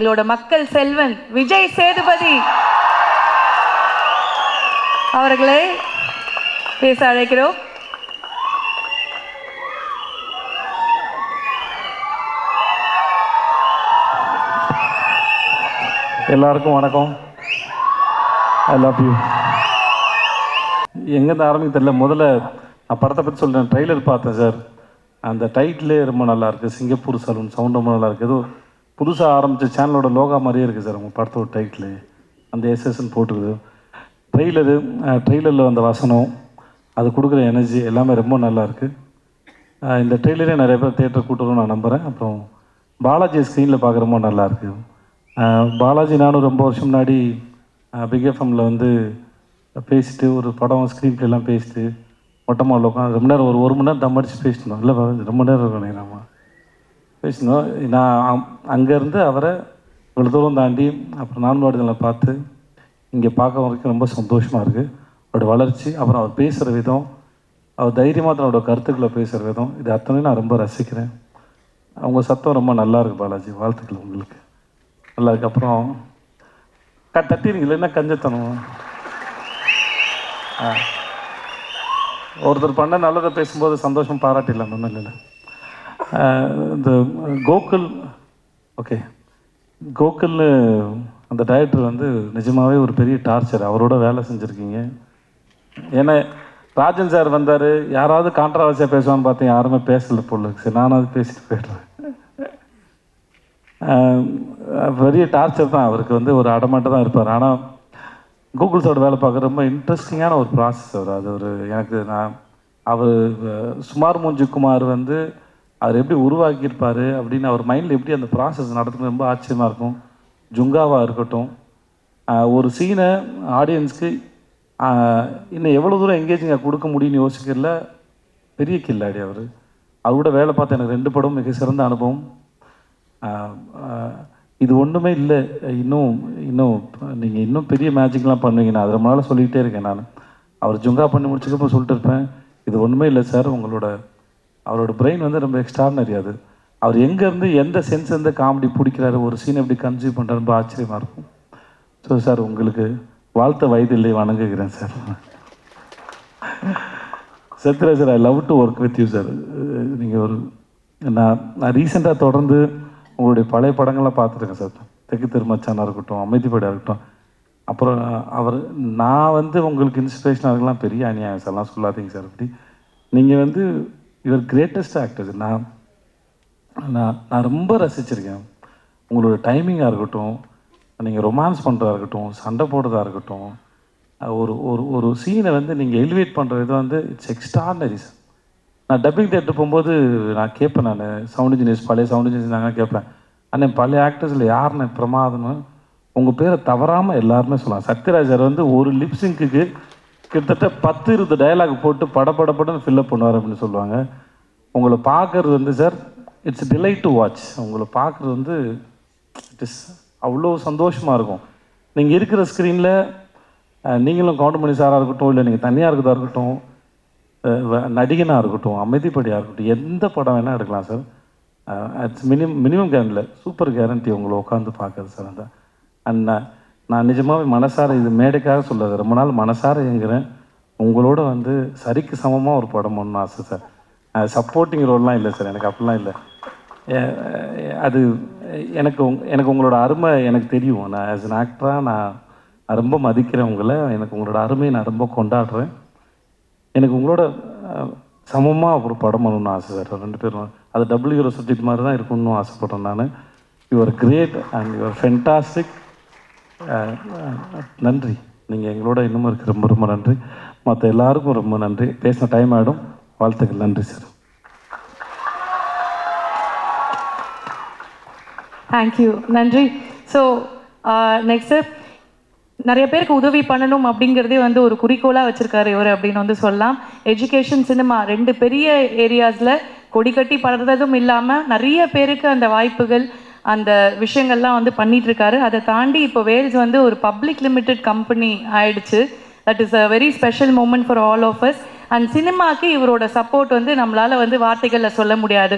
எங்களோட மக்கள் செல்வன் விஜய் சேதுபதி. அவர்களை பேச அழைக்கிறோம். எல்லாருக்கும் வணக்கம். ஐ லவ் யூ எங்கேருந்து ஆரம்பிக்க தெரியல. முதல்ல நான் படத்தை பற்றி சொல்கிறேன் ட்ரைலர் பார்த்தேன் சார் அந்த டைட்டிலே ரொம்ப நல்லா இருக்குது சிங்கப்பூர் சலூன் சவுண்ட் ரொம்ப நல்லா இருக்குது புதுசாக ஆரம்பித்த சேனலோட லோகா மாதிரியே இருக்குது சார் உங்கள் படத்தோட டைட்டில் அந்த எஸ்எஸ்ன்னு போட்டுக்குது. ட்ரெய்லரு ட்ரெய்லரில் வந்த வசனம் அது கொடுக்குற எனர்ஜி எல்லாமே ரொம்ப நல்லா இருக்குது இந்த ட்ரெய்லரே நிறைய பேர் தேட்டர் கூட்டணும்னு நான் நம்புகிறேன் அப்புறம் பாலாஜி ஸ்க்ரீனில் பார்க்க ரொம்ப நல்லாயிருக்கு பாலாஜி நானும் ரொம்ப வருஷம் முன்னாடி பிக் எஃப்எம்மில் வந்து பேசிட்டு ஒரு படம் ஸ்க்ரீன் எல்லாம் பேசிட்டு மொட்டமாக உட்காந்து ரொம்ப நேரம் ஒரு ஒரு மணி நேரம் தம் அடிச்சு பேசிட்டோம் இல்லை ரொம்ப நேரம் இருக்கணும் நம்ம பேசினோம். நான் அங்கேருந்து அவரை இவ்வளோ தூரம் தாண்டி அப்புறம் நான்காடுதலை பார்த்து இங்கே பார்க்க வரைக்கும் ரொம்ப சந்தோஷமாக இருக்குது அவரோட வளர்ச்சி அப்புறம் அவர் பேசுகிற விதம் அவர் தைரியமாக தன்னோட கருத்துக்களை பேசுகிற விதம் இது அத்தனையும் நான் ரொம்ப ரசிக்கிறேன். அவங்க சத்தம் ரொம்ப நல்லா இருக்கு பாலாஜி வாழ்த்துக்கள் உங்களுக்கு. நல்லா இருக்கு அப்புறம் க தட்டிடுங்களே இல்லைன்னா கஞ்சத்தனம்? ஒருத்தர் பண்ண நல்லதை பேசும்போது சந்தோஷம் பாராட்டிடலாம் ஒன்றும் இல்லை இந்த கோகுல் ஓகே கோகுல்னு அந்த டைரக்டர் வந்து நிஜமாகவே ஒரு பெரிய டார்ச்சர் அவரோட வேலை செஞ்சுருக்கீங்க. ஏன்னா ராஜன் சார் வந்தார். யாராவது கான்ட்ரவர்சியாக பேசுவான்னு பார்த்தேன் யாருமே பேசலை பொருளுக்கு சார் சரி நானாவது பேசிட்டு போயிடுறேன். Uh, பெரிய டார்ச்சர் தான். அவருக்கு வந்து ஒரு அடமாட்டம் தான் இருப்பார். ஆனால் கூகுள்ஸோட வேலை பார்க்க ரொம்ப இன்ட்ரெஸ்டிங்கான ஒரு ப்ராசஸ் அவர். அது ஒரு எனக்கு நான் அவர் சுமார் மூஞ்சி குமார் வந்து அவர் எப்படி உருவாக்கியிருப்பார் அப்படின்னு அவர் மைண்டில் எப்படி அந்த ப்ராசஸ் நடத்துறது ரொம்ப ஆச்சரியமாக இருக்கும். ஜுங்காவாக இருக்கட்டும். ஒரு சீனை ஆடியன்ஸ்க்கு இன்னும் எவ்வளோ தூரம் எங்கேஜிங்காக கொடுக்க முடியும்னு யோசிக்கிறதுல பெரிய கில்லாடி அவர். அவரோட வேலை பார்த்த எனக்கு ரெண்டு படம் மிக சிறந்த அனுபவம். இது ஒன்றுமே இல்லை. இன்னும் இன்னும் நீங்கள் இன்னும் பெரிய மேஜிக்லாம் பண்ணுவீங்க. நான் அது ரொம்ப நாளாக சொல்லிக்கிட்டே இருக்கேன் நான். அவர் ஜுங்கா பண்ணி முடிச்சதுக்கப்புறம் சொல்லிட்டு இருப்பேன். இது ஒன்றுமே இல்லை சார். உங்களோட அவரோட பிரெயின் வந்து ரொம்ப எக்ஸ்ட்ரானரி அது. அவர் எங்கேருந்து எந்த சென்ஸ் எந்த காமெடி பிடிக்கிறாரு ஒரு சீன் எப்படி கன்சியூவ் பண்ணுறாரு ரொம்ப ஆச்சரியமாக இருக்கும். ஸோ சார் உங்களுக்கு வாழ்த்த வயதில்லை வணங்குகிறேன் sir Sathyaraj sir I love to work with you sir நீங்கள் ஒரு நான் நான் ரீசெண்டாக தொடர்ந்து உங்களுடைய பழைய படங்கள்லாம் பார்த்துருக்கேன் சார் தெற்கு திருமச்சானாக இருக்கட்டும் அமைதிப்படியாக இருக்கட்டும். அப்புறம் அவர் நான் வந்து உங்களுக்கு இன்ஸ்பிரேஷனாக இருக்கலாம் பெரிய அநியாயம் சார்லாம் சொல்லாதீங்க சார் அப்படி. நீங்கள் வந்து யுவர் கிரேட்டஸ்ட் ஆக்டர் நான் நான் நான் ரொம்ப ரசிச்சிருக்கேன். உங்களோட டைமிங்காக இருக்கட்டும் நீங்கள் ரொமான்ஸ் பண்ணுறதா இருக்கட்டும் சண்டை போடுறதா இருக்கட்டும் ஒரு ஒரு ஒரு சீனை வந்து நீங்கள் எலிவேட் பண்ணுற இது வந்து இட்ஸ் எக்ஸ்ட்ரானரி நான் டப்பிங் தேட்டர் போகும்போது நான் கேட்பேன் நான் சவுண்ட் இன்ஜினியர்ஸ் பழைய சவுண்ட் இன்ஜினியர்ஸ் நாங்கள் கேட்பேன். அண்ணன் பழைய ஆக்டர்ஸில் யாருன்னு பிரமாதம்னு? உங்கள் பேரை தவறாமல் எல்லாருமே சொல்லலாம். சத்யராஜர் வந்து ஒரு லிப்ஸிங்க்கு கிட்டத்தட்ட பத்து இருபது டயலாக் போட்டு படப்படப்படன்னு ஃபில்லப் பண்ணுவார் அப்படின்னு சொல்லுவாங்க. உங்களை பார்க்கறது வந்து sir it's delight to watch உங்களை பார்க்குறது வந்து இட் இஸ் அவ்வளோ சந்தோஷமாக இருக்கும். நீங்கள் இருக்கிற ஸ்க்ரீனில் நீங்களும் கவுண்டமணி சாராக இருக்கட்டும் இல்லை நீங்கள் தனியாக இருக்கிறதா இருக்கட்டும் நடிகனாக இருக்கட்டும் அமைதிப்படியாக இருக்கட்டும் எந்த படம் வேணால் எடுக்கலாம் சார் இட்ஸ் மினிமம் மினிமம் கேரண்டில் சூப்பர் கேரண்டி உங்களை உட்காந்து பார்க்குறது சார் அந்த அண்ட் நான் நிஜமாகவே மனசார இது மேடைக்காக சொல்லுது ரொம்ப நாள் மனசார இயங்குறேன் உங்களோட வந்து சரிக்கு சமமாக ஒரு படம் ஒன்று ஆசை சார். சப்போர்ட்டிங் ரோல்லாம் இல்லை சார். எனக்கு அப்படிலாம் இல்லை. அது எனக்கு உங் எனக்கு உங்களோட அருமை எனக்கு தெரியும். நான் ஆஸ் அன் ஆக்டராக நான் ரொம்ப மதிக்கிறேன் உங்களை. எனக்கு உங்களோட அருமையை நான் ரொம்ப கொண்டாடுறேன். எனக்கு உங்களோட சமமாக ஒரு படம் பண்ணணும்னு ஆசை சார். ரெண்டு பேரும் அது டபுள்யூரோ ஹீரோ சப்ஜெக்ட் மாதிரி தான் இருக்கணும்னு ஆசைப்பட்றேன் நான். Your great and your fantastic நன்றி. நீங்கள் எங்களோட இன்னமும் இருக்க. ரொம்ப ரொம்ப நன்றி. மற்ற எல்லாருக்கும் ரொம்ப நன்றி. பேசின டைம் ஆகிடும் வாழ்த்துக்கள். நன்றி சார் தேங்க்யூ நன்றி. ஸோ நெக்ஸ்ட்டு நிறைய பேருக்கு உதவி பண்ணணும் அப்படிங்கிறதே வந்து ஒரு குறிக்கோளாக வச்சுருக்காரு இவர் அப்படின்னு வந்து சொல்லலாம். எஜுகேஷன் சினிமா ரெண்டு பெரிய ஏரியாஸில் கொடி கட்டி படுறதும் இல்லாமல் நிறைய பேருக்கு அந்த வாய்ப்புகள் அந்த விஷயங்கள்லாம் வந்து பண்ணிட்டு இருக்காரு அதை தாண்டி இப்போ வேல்ஸ் வந்து ஒரு பப்ளிக் லிமிடெட் கம்பெனி ஆயிடுச்சு. That is a very special moment for all of us and சினிமாக்கு இவரோட சப்போர்ட் வந்து நம்மளால வந்து வார்த்தைகளில் சொல்ல முடியாது.